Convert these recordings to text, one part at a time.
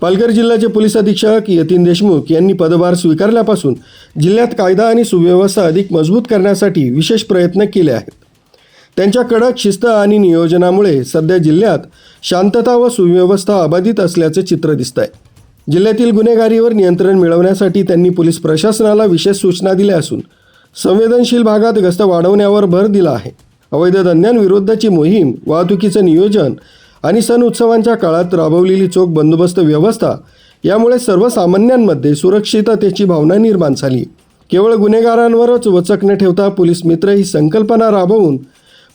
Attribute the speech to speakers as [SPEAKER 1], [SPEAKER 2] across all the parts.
[SPEAKER 1] पालघर जिल्ह्याचे पोलीस अधीक्षक यतीन देशमुख यांनी पदभार स्वीकारल्यापासून जिल्ह्यात कायदा आणि सुव्यवस्था अधिक मजबूत करण्यासाठी विशेष प्रयत्न केले आहेत. त्यांच्या कडक शिस्त आणि नियोजनामुळे सध्या जिल्ह्यात शांतता व सुव्यवस्था अबाधित असल्याचे चित्र दिसत आहे जिल्ह्यातील गुन्हेगारीवर नियंत्रण मिळवण्यासाठी त्यांनी पोलीस प्रशासनाला विशेष सूचना दिल्या असून संवेदनशील भागात गस्त वाढवण्यावर भर दिला आहे. अवैध धंद्यांविरुद्धची मोहीम वाहतुकीचं नियोजन आणि सण उत्सवांच्या काळात राबवलेली चोख बंदोबस्त व्यवस्था यामुळे सर्वसामान्यांमध्ये सुरक्षिततेची भावना निर्माण झाली. केवळ गुन्हेगारांवरच वचक न ठेवता पोलीस मित्र ही संकल्पना राबवून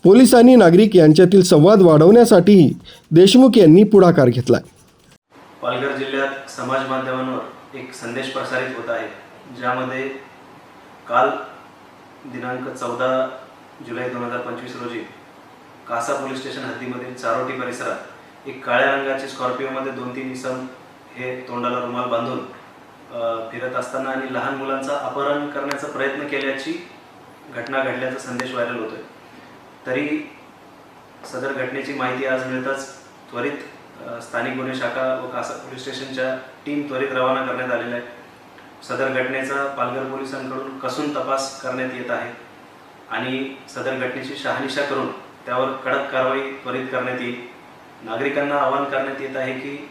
[SPEAKER 1] पोलीस आणि नागरिक यांच्यातील संवाद वाढवण्यासाठीही देशमुख यांनी पुढाकार घेतला.
[SPEAKER 2] पालघर जिल्ह्यात समाज माध्यमांवर एक संदेश प्रसारित होत आहे ज्यामध्ये काल दिनांक चौदा जुलै दोन हजार पंचवीस रोजी कासा पोलीस स्टेशन हद्दीमधील चारोटी परिसरात एक काळ्या रंगाची स्कॉर्पिओमध्ये दोन तीन इसम हे तोंडाला रुमाल बांधून फिरत असताना आणि लहान मुलांचा अपहरण करण्याचा प्रयत्न केल्याची घटना घडल्याचा संदेश व्हायरल होतोय. तरी सदर घटनेची माहिती आज मिळताच त्वरित स्थानिक गुन्हे शाखा व कासा पोलीस स्टेशनच्या टीम त्वरित रवाना करण्यात आलेल्या आहे सदर घटनेचा पालघर पोलिसांकडून कसून तपास करण्यात येत आहे आणि सदर घटनेची शहानिशा करून त्यावर कडक कारवाई त्वरित करण्यात येईल. नागरिकांना आवाहन करण्यात येत आहे की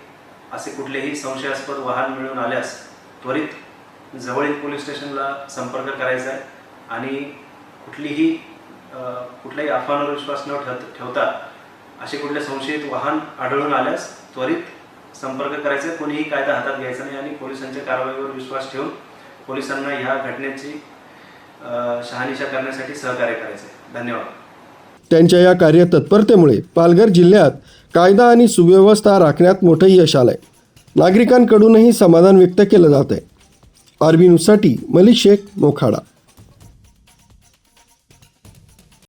[SPEAKER 2] असे कुठलेही संशयास्पद वाहन मिळून आल्यास त्वरित जवळील पोलीस स्टेशनला संपर्क करायचा आहे आणि कुठलीही कुठल्याही अफवांवर विश्वास न ठेव ठेवता असे कुठले संशयित वाहन आढळून आल्यास त्वरित संपर्क करायचा आहे. कोणीही कायदा हातात घ्यायचा नाही आणि पोलिसांच्या कारवाईवर विश्वास ठेवून पोलिसांना ह्या घटनेची शहानिशा करण्यासाठी सहकार्य करायचं आहे. धन्यवाद.
[SPEAKER 1] त्यांच्या या कार्यतत्परतेमुळे पालघर जिल्ह्यात कायदा आणि सुव्यवस्था राखण्यात मोठं यश आलंय. नागरिकांकडूनही समाधान व्यक्त केलं जात आहे आरबी न्यूजसाठी मलिक शेख मोखाडा.